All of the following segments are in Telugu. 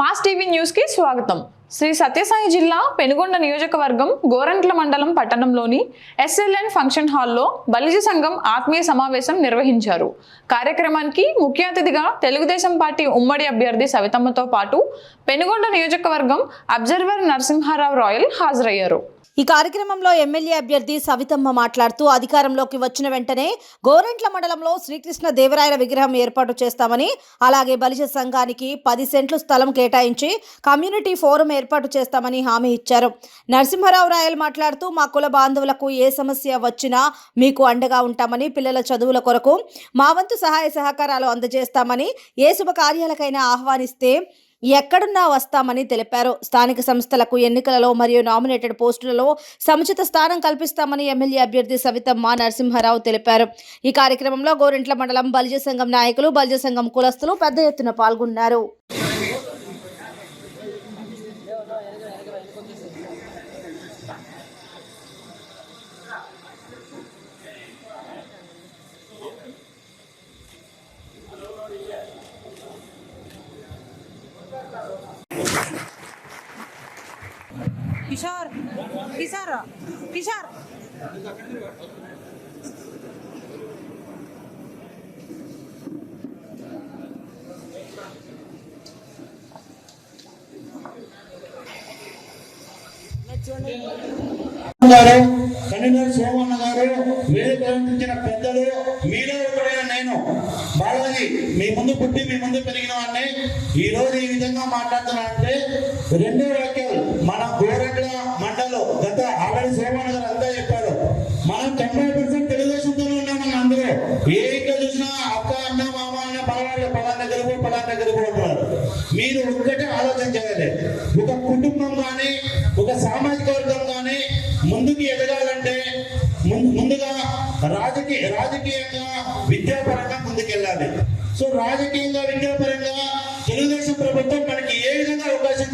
మాస్ టీవీ న్యూస్ కి స్వాగతం శ్రీ సత్యసాయి జిల్లా పెనుగొండ నియోజకవర్గం గోరంట్ల మండలం పట్టణంలోని ఎస్ఎల్ఎన్ ఫంక్షన్ హాల్లో బలిజ సంఘం ఆత్మీయ సమావేశం నిర్వహించారు. కార్యక్రమానికి ముఖ్య అతిథిగా తెలుగుదేశం పార్టీ ఉమ్మడి అభ్యర్థి సవితమ్మతో పాటు పెనుగొండ నియోజకవర్గం అబ్జర్వర్ నరసింహారావు రాయల్ హాజరయ్యారు. ఈ కార్యక్రమంలో ఎమ్మెల్యే అభ్యర్థి సవితమ్మ మాట్లాడుతూ అధికారంలోకి వచ్చిన వెంటనే గోరెంట్ల మండలంలో శ్రీకృష్ణ దేవరాయల విగ్రహం ఏర్పాటు చేస్తామని అలాగే బలిజ సంఘానికి పది సెంట్లు స్థలం కేటాయించి కమ్యూనిటీ ఫోరం ఏర్పాటు చేస్తామని హామీ ఇచ్చారు. నరసింహారావు రాయల్ మాట్లాడుతూ మా కుల బాంధవులకు ఏ సమస్య వచ్చినా మీకు అండగా ఉంటామని పిల్లల చదువుల కొరకు మా వంతు సహాయ సహకారాలు అందజేస్తామని ఏ శుభ కార్యాలకైనా ఆహ్వానిస్తే ఎక్కడున్నా వస్తామని తెలిపారు. స్థానిక సంస్థలకు ఎన్నికలలో మరియు నామినేటెడ్ పోస్టులలో సముచిత స్థానం కల్పిస్తామని ఎమ్మెల్యే అభ్యర్థి సవితమ్మ నరసింహారావు తెలిపారు. ఈ కార్యక్రమంలో గోరింట్ల మండలం బలిజ సంఘం నాయకులు బలిజ సంఘం కులస్తులు పెద్ద ఎత్తున పాల్గొన్నారు. కిషోర్ కిషోర్ కిషోర్. గారు కన్వీనర్ సోమన్న గారు వేదిక అలంకరించిన పెద్దలు మీలో ఒకడైన నేను. బాలాజీ మీ ముందు పుట్టి మీ ముందు పెరిగిన వాడిని. ఈ రోజు ఈ విధంగా మాట్లాడుతున్నా అంటే రెండో వాక్యాలు మన గోరెంట్ల మండలం గత ఆల్రెడీ సోమన్న గారు అంతా చెప్పారు మనం తొంభై పర్సెంట్ తెలుగుదేశంతోనే ఉన్నామని అందరూ ఏ ఇంట్లో చూసినా అక్క అన్న మామ అన్న పలానా పలానా గెలుపు మీరు ఒక్కటే ఆలోచన చేయాలి. ఒక కుటుంబం కానీ ఒక సామాజిక వర్గం కానీ ముందుకు ఎదగాలంటే ముందుగా రాజకీయ రాజకీయంగా విద్యాపరంగా ముందుకెళ్ళాలి. సో రాజకీయంగా విద్యాపరంగా తెలుగుదేశం ప్రభుత్వం మనకి ఏ విధంగా అవకాశం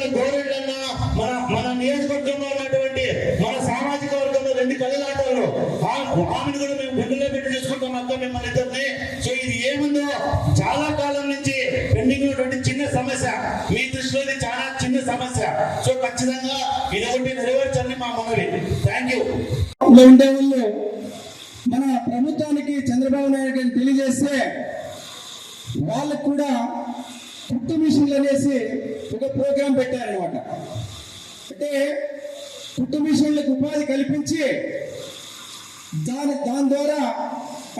వాళ్ళకి మన గోరెంట్లన్న మన మన నియోజకవర్గంలో ఉన్నటువంటి మన సామాజిక వర్గంలో రెండు కళ్ళలాంటారు ఆమెను కూడా మేము గుండెలో పెట్టి చూసుకుంటాం అక్క మిమ్మల్ని ఇద్దరిని. సో ఇది ఏముందో చాలా కాలం నుంచి పెండింగ్ ఉన్నటువంటి చిన్న సమస్య. మీ దృష్టిలో ఇది చాలా చిన్న సమస్య. సో ఖచ్చితంగా ఇది ఒకటి నెరవేర్చండి మా మనవి. థ్యాంక్ యూ ఉండే వాళ్ళు మన ప్రభుత్వానికి చంద్రబాబు నాయుడు గారిని తెలియజేస్తే వాళ్ళకు కూడా ప్రోగ్రాం పెట్టారనమాట అంటే కుటుంబీషులకు ఉపాధి కల్పించి దాని దాని ద్వారా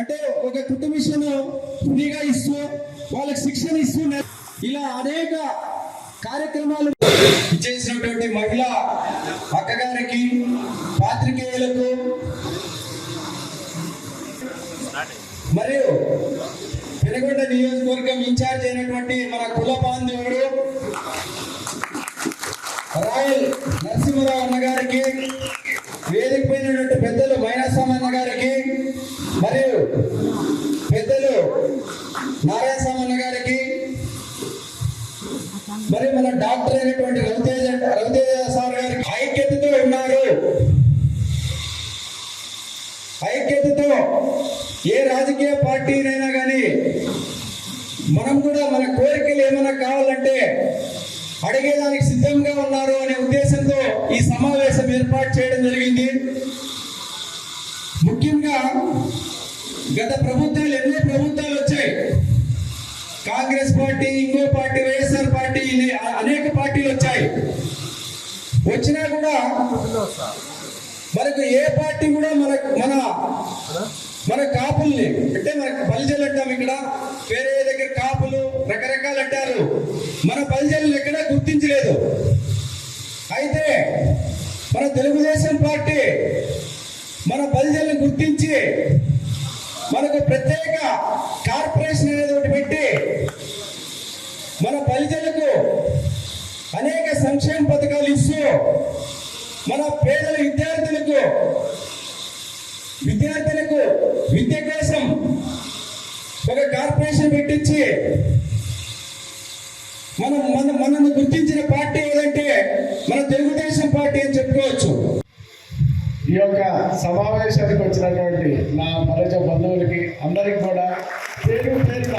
అంటే ఒక కుటుంబీషులను ఫ్రీగా ఇస్తూ వాళ్ళకి శిక్షణ ఇస్తూ ఇలా అనేక కార్యక్రమాలు చేసినటువంటి మహిళ అక్కగారికి పాత్రికేయులకు మరియు పెనుగొండ నియోజకవర్గం ఇన్ఛార్జ్ అయినటువంటి మన కుల బాంధవుడు రాయల్ నరసింహరావు అన్న గారికి వేదిక పోయినటువంటి పెద్దలు మైనాస్వామి అన్న గారికి మరియు పెద్దలు నారాయణ స్వామి అన్న గారికి మరి మన డాక్టర్ అయినటువంటి రవితేజ రవితేజ సార్ గారికి ఐక్యతతో ఉన్నారు. ఐక్యతతో ఏ రాజకీయ పార్టీనైనా కానీ మనం కూడా మన కోరికలు ఏమైనా కావాలంటే అడిగేదానికి సిద్ధంగా ఉన్నారు. ఈ సమావేశం ఏర్పాటు చేయడం జరిగింది. ముఖ్యంగా గత ప్రభుత్వాలు ఎన్నో ప్రభుత్వాలు వచ్చాయి. కాంగ్రెస్ పార్టీ ఇంకో పార్టీ వైఎస్ఆర్ పార్టీ అనేక పార్టీలు వచ్చాయి. వచ్చినా కూడా మనకు ఏ పార్టీ కూడా మన మన మన కాపుల్ని అంటే మనకు బలిజలు అంటాం ఇక్కడ. వేరే దగ్గర కాపులు రకరకాలు అంటారు. మన బలిజలు ఎక్కడా గుర్తించలేదు అయితే మన మన తెలుగుదేశం పార్టీ మన ప్రజలను గుర్తించి మనకు ప్రత్యేక కార్పొరేషన్ అనేది ఒకటి పెట్టి మన ప్రజలకు అనేక సంక్షేమ పథకాలు ఇస్తూ మన పేదల విద్యార్థులకు విద్యార్థులకు విద్య కోసం ఒక కార్పొరేషన్ పెట్టించి మనం మన మనల్ని గుర్తించిన పార్టీ ఏదంటే మన తెలుగుదేశం పార్టీ అని చెప్పుకోవచ్చు ఈ యొక్క సమావేశానికి వచ్చినటువంటి నా బలజ బంధువులకి అందరికి కూడా పేరు పేరున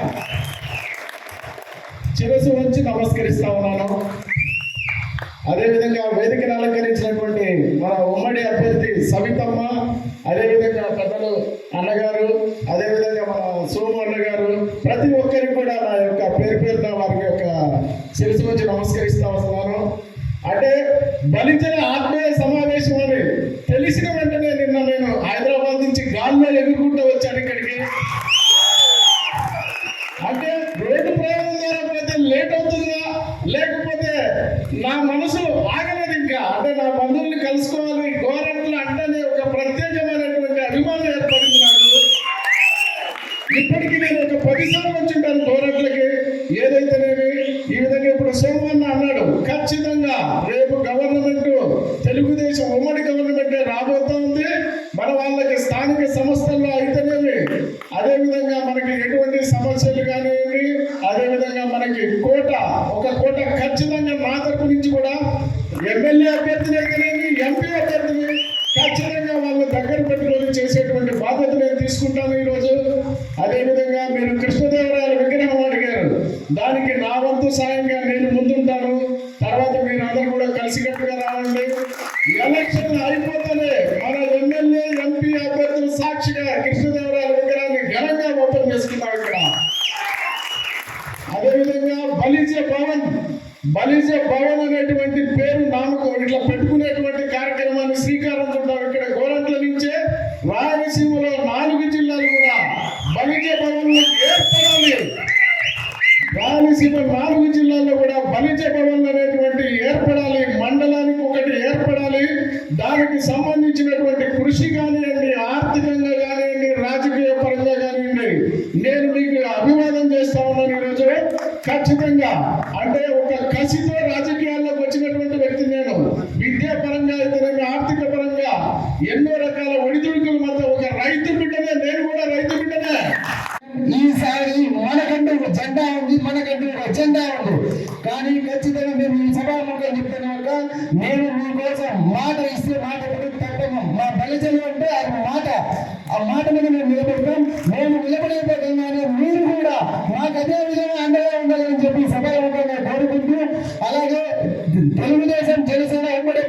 చిరసు నుంచి నమస్కరిస్తా ఉన్నాను. అదేవిధంగా వేదికను అలంకరించినటువంటి మన ఉమ్మడి అభ్యర్థి సవితమ్మ అదేవిధంగా పెద్దలు అన్నగారు అదేవిధంగా మన సోము అన్నగారు ప్రతి ఒక్కరికి కూడా నా యొక్క పేరు పేరున వారి యొక్క శిరసు వచ్చి నమస్కరిస్తా వస్తున్నాను అంటే బలిజన ఆత్మీయ సమావేశం అని తెలిసిన వెంటనే నిన్న నేను హైదరాబాద్ నుంచి గాల్లో ఎగురుకుంటూ వచ్చాను ఇక్కడికి అంటే రోడ్డు ప్రయాణం ద్వారా పోతే లేట్ అవుతుందా లేకపోతే నా మనసు ఆగలేదు ఇంకా అంటే నా బంధువుల్ని కలుసుకోవాలి గోరంట్లు అంటేనే ఒక ప్రత్యేకమైనటువంటి అభిమానం ఏర్పడింది నాకు ఇప్పటికి నేను ఒక పది సార్లు వచ్చింటాను గోరంట్లకి ఏదైతేనేమి ఈ విధంగా అన్నాడు. ఖచ్చితంగా రేపు గవర్నమెంట్ తెలుగుదేశం ఉమ్మడి గవర్నమెంట్ రాబోతా ఉంది. మన వాళ్ళకి స్థానిక సంస్థల్లో అయితేనేమి? అదే విధంగా మనకి ఎటువంటి సమస్యలు కానివ్వండి అదే విధంగా మనకి కోట ఒక కోట ఖచ్చితంగా మా తరపు నుంచి కూడా ఎమ్మెల్యే అభ్యర్థినే కానీ ఎంపీ అభ్యర్థిని ఖచ్చితంగా వాళ్ళ దగ్గర పెట్టుకొని చేసేటువంటి బాధ్యత నేను తీసుకుంటాను ఈరోజు. అదేవిధంగా మీరు కృష్ణదేవరాయల విగ్రహం అడిగారు. దానికి నా వంతు సాయంగా சீமான் மாறும் మనకంటూ ఒక జెండా ఉంది మనకంటూ ఒక జెండా ఉంది. కానీ ఖచ్చితంగా మేము ఈ సభాముఖం చెప్తున్నాక నేను మీకోసం మాట ఇస్తే మాట కొడుకు తప్పము? మా బలిజలు అంటే అది మాట. ఆ మాట మీద మేము నిలబెడతాం. మేము నిలబడేపోతున్నాను మీరు కూడా మాకు అదే విధంగా అండగా ఉండాలని చెప్పి సభాముఖంగా కోరుకుంటూ అలాగే తెలుగుదేశం జనసేన ఉమ్మడి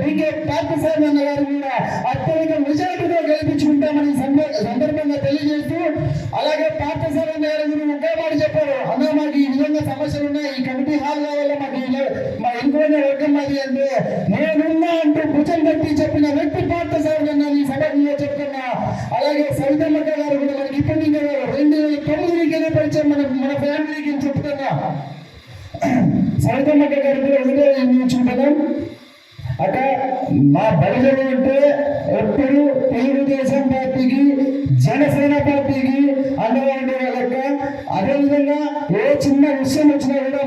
బీకే పార్థసారథి అన్న గారు పార్థసారథి ఒకే మాట చెప్పారు అన్న మాకు ఈ విధంగా సమస్యలు ఉన్నాయి. ఈ కమిటీ హాల్ కావాలి మాకు ఇలా- మా ఇంకోనే వర్గం మాది అంటే నేనున్నా అంటూ భుజం పెట్టి చెప్పిన వ్యక్తి అదేవిధంగా ఏ చిన్న విషయం వచ్చినా కూడా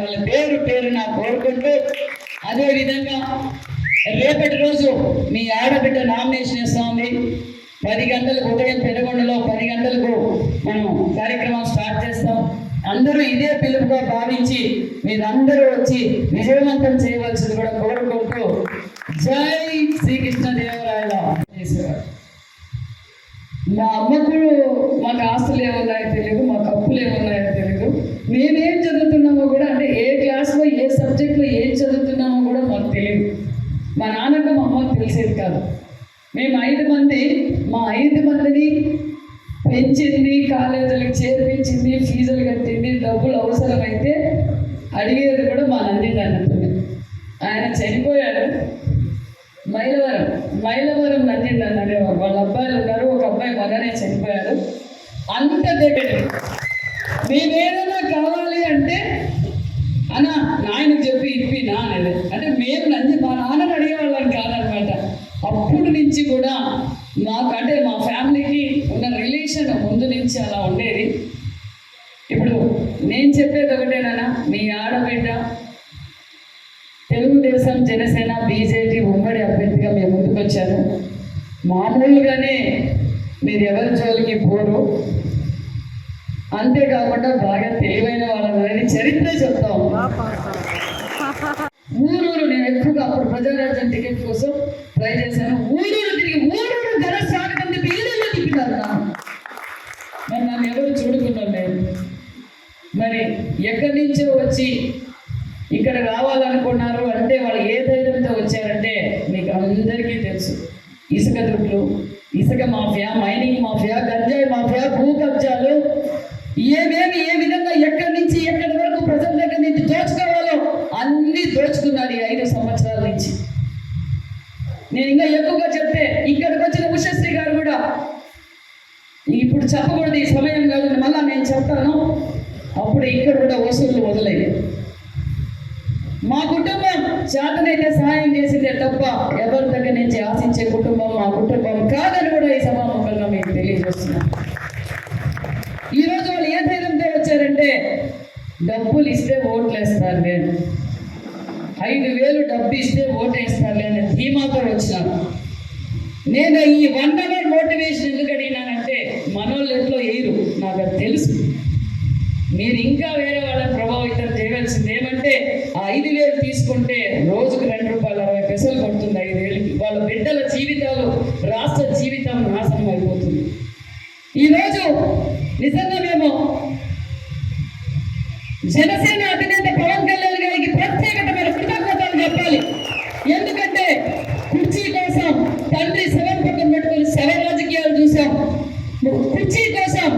మిమ్మల్ని పేరు పేరున కోరుకుంటూ అదే విధంగా రేపటి రోజు మీ ఆడబిడ్డ నామినేషన్ ఇస్తా ఉంది. పది గంటలకు ఉదయం పెనుగొండలో పది గంటలకు మనం కార్యక్రమం స్టార్ట్ చేస్తాం. అందరూ ఇదే పిలుపుగా భావించి మీరందరూ వచ్చి విజయవంతం చేయవలసింది కూడా కోరుకుంటూ జై శ్రీకృష్ణదేవరాయల చేసేవారు మా అమ్మకు మాకు ఆస్తులు ఏమున్నాయో తెలియదు మాకు అప్పులు ఏమున్నాయో తెలియదు మేమేం చదువుతున్నామో కూడా కాదు. మేము ఐదు మంది మా ఐదు మందిని పెంచింది కాలేజీలకు చేర్పించింది ఫీజులు కట్టింది డబ్బులు అవసరమైతే అడిగేది కూడా మా నంది అన్నతుంది ఆయన చనిపోయాడు. మైలవరం మైలవరం నంది అన్నది వాళ్ళ అబ్బాయిలు ఉన్నారు. ఒక అబ్బాయి మగనే చనిపోయారు అంత దగ్గర. మేమేదైనా కావాలి అంటే అన్నా నాయనకు చెప్పి ఇప్పి నా అనేది అంటే మేము నంది మా నాన్నని అడిగేవాళ్ళం కాదనమాట నుంచి కూడా మాకు అంటే మా ఫ్యామిలీకి ఉన్న రిలేషన్ ముందు నుంచి అలా ఉండేది. ఇప్పుడు నేను చెప్పేది ఒకటేనా మీ ఆడబిడ్డ తెలుగుదేశం జనసేన బీజేపీ ఉమ్మడి అభ్యర్థిగా మేము ముందుకొచ్చాను. మామూలుగానే మీరు ఎవరి జోలికి పోరు. అంతేకాకుండా బాగా తెలివైన వాళ్ళని చరిత్ర చెప్తాం ఊరూరు నేను ఎక్కువగా అప్పుడు ప్రజారాజ్యం టికెట్ కోసం వచ్చి ఇక్కడ రావాలనుకున్నారు అంటే వాళ్ళు ఏ ధైర్యంతో వచ్చారంటే మీకు అందరికీ తెలుసు. ఇసుక దుడ్లు ఇసుక మాఫియా మైనింగ్ మాఫియా గంజాయి మాఫియా భూ కబ్జాలు ఏమేమి ఏ విధంగా ఎక్కడి నుంచి ఎక్కడి వరకు ప్రజల దగ్గర నుంచి దోచుకోవాలో అన్ని దోచుకున్నారు ఈ ఐదు సంవత్సరాల నుంచి. నేను ఇంకా ఎక్కువగా చెప్తే ఇక్కడికి వచ్చిన ఉషశ్రీ గారు కూడా ఇప్పుడు చెప్పకూడదు ఈ సమయంలో కాదు మళ్ళా నేను చెప్తాను అప్పుడు ఇక్కడ కూడా వసూళ్ళు మొదలయ్యి మా కుటుంబం చేతనైతే సహాయం చేసిందే తప్ప ఎవరి దగ్గర నుంచి ఆశించే కుటుంబం మా కుటుంబం కాదని కూడా ఈ సభాముఖంగా మీకు తెలియజేస్తున్నాం. ఈరోజు వాళ్ళు ఏ ధైర్యంతో వచ్చారంటే డబ్బులు ఇస్తే ఓట్లేస్తారు నేను ఐదు వేలు డబ్బు ఇస్తే ఓటు వేస్తారు ధీమాతో వచ్చినాను నేను ఈ వన్ అవర్ మోటివేషన్ ఎందుకు అడిగినానంటే మనోళ్ళు ఎట్లో వేయరు నాకు అది తెలుసు. మీరు ఇంకా వేరే వాళ్ళని ప్రభావితం చేయవలసింది ఏమంటే ఆ ఐదు వేలు తీసుకుంటే రోజుకు రెండు రూపాయలు అరవై పైసలు పడుతుంది ఐదు వేలకి. వాళ్ళ బిడ్డల జీవితాలు రాష్ట్ర జీవితం నాశనం అయిపోతుంది. ఈరోజు నిజంగా మేము జనసేన అధినేత పవన్ కళ్యాణ్ గారికి ప్రత్యేకమైన కృతజ్ఞతలు చెప్పాలి ఎందుకంటే కుర్చీ కోసం తండ్రి శవం పక్కన పెట్టుకుని శవ రాజకీయాలు చూసాం కుర్చీ కోసం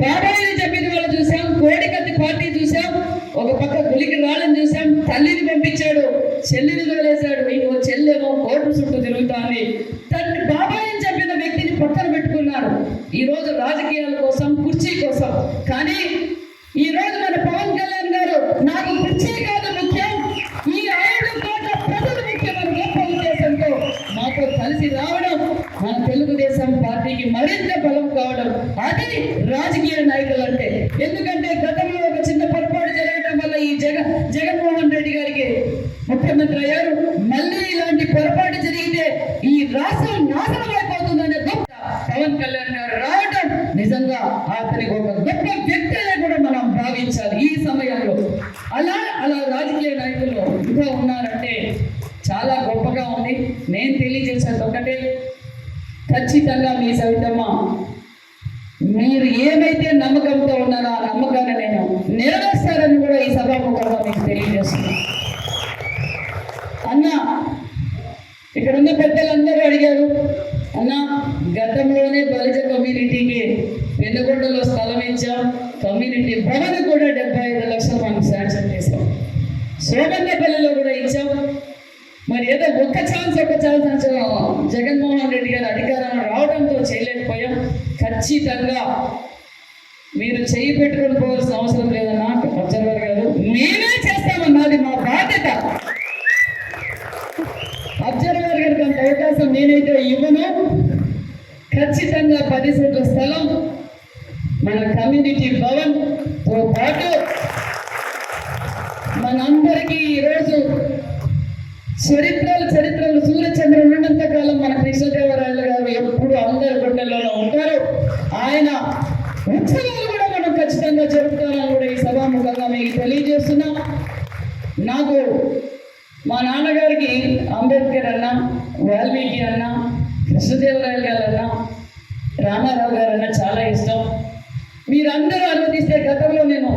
బాబాయిని చెప్పిన వాళ్ళు చూసాం కోడికత్తి పార్టీ చూసాం ఒక పక్క గులికి రాళ్ళని చూసాం తల్లిని పంపించాడు చెల్లిని వదిలేశాడు ఇంకో చెల్లెమో కోర్టు చుట్టూ తిరుగుతాంది తండ్రి బాబాయిని చెప్పిన వ్యక్తిని పక్కన పెట్టుకున్నారు ఈ రోజు రాజకీయాల కోసం కుర్చీ కోసం కానీ ఈ రోజు మన పవన్ కళ్యాణ్ గారు నాకు పిచ్చే కాదు ముఖ్యం. ఈ ఐదు కోట్ల ప్రజలు ముఖ్యమైన గొప్ప ఉద్దేశంతో మాతో కలిసి రావడం మన తెలుగుదేశం పార్టీకి మరింత బలం కావడం అది రాజకీయ నాయకులు అంటే. ఎందుకంటే గతంలో ఒక చిన్న పొరపాటు జరగడం వల్ల ఈ జగ జగన్మోహన్ రెడ్డి గారికి ముఖ్యమంత్రి అయ్యారు. మళ్ళీ ఇలాంటి పొరపాటు జరిగితే ఈ రాష్ట్రం నాశనం అయిపోతుందనే గొప్ప పవన్ కళ్యాణ్ గారు రావడం నిజంగా అతనికి ఒక గొప్ప వ్యక్తిగా కూడా మనం భావించాలి ఈ సమయంలో. అలా అలా రాజకీయ నాయకులు ఇంకా ఉన్నారంటే చాలా గొప్పగా ఉంది. నేను తెలియజేసేది ఒకటే ఖచ్చితంగా మీ సవితమ్మ మీరు ఏమైతే నమ్మకంతో ఉన్నారో ఆ నమ్మకాన్ని నేను నెరవేర్స్తారని కూడా ఈ సభాముఖంగా మీకు తెలియజేస్తున్నాను అన్న ఇక్కడ ఉన్న పెద్దలందరూ అడిగారు అన్న గతంలోనే బలిజ కమ్యూనిటీకి వెన్నుకొండలో స్థలం ఇచ్చాం కమ్యూనిటీ భవన్ కూడా డెబ్బై ఐదు లక్షలు మనం శాంక్షన్ చేసాం సోమన్నపల్లిలో కూడా ఇచ్చాం. మరి ఏదో ఒక్క ఛాన్స్ ఒక్క ఛాన్స్ అంచనా జగన్మోహన్ రెడ్డి గారు అధికారం రావడంతో చేయలేకపోయాం. ఖచ్చితంగా మీరు చేయి పెట్టుకొని పోవాల్సిన అవసరం లేదన్నా అబ్జర్వర్ గారు. మేమే చేస్తామన్నది మా బాధ్యత. అబ్జర్వర్ గారికి అంత అవకాశం నేనైతే ఇవ్వను. ఖచ్చితంగా పది సెంట్ల స్థలం మన కమ్యూనిటీ భవన్తో పాటు మనందరికీ ఈరోజు చరిత్రలు చరిత్రలు సూర్యచంద్రులు ఉన్నంత కాలం మన కృష్ణదేవరాయలు గారు ఎప్పుడు అందరి గుండెల్లోనూ ఉంటారు. ఆయన ఉత్సవాలు కూడా మనం ఖచ్చితంగా జరుపుతామని కూడా ఈ సభాముఖంగా మీకు తెలియజేస్తున్నాం. నాకు మా నాన్నగారికి అంబేద్కర్ అన్న వాల్మీకి అన్న కృష్ణదేవరాయలు గారు అన్న రామారావు గారు అన్న మీరందరూ అనుమతిస్తే గతంలో నేను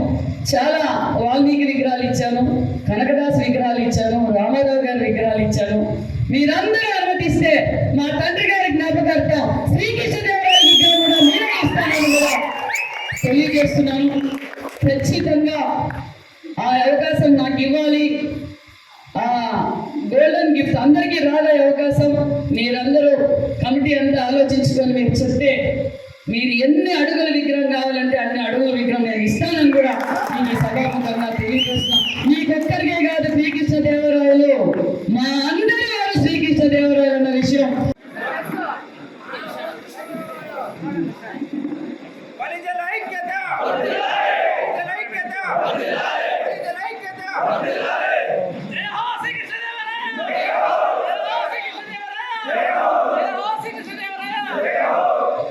చాలా వాల్మీకి విగ్రహాలు ఇచ్చాను కనకదాస్ విగ్రహాలు ఇచ్చాను రామారావు గారి విగ్రహాలు ఇచ్చాను. మీరందరూ ఎన్ని అడుగుల విగ్రహం కావాలంటే అన్ని అడుగుల విగ్రహం నేను ఇస్తానని కూడా మీకు ఈ సభాముఖంగా తెలియజేస్తున్నాను.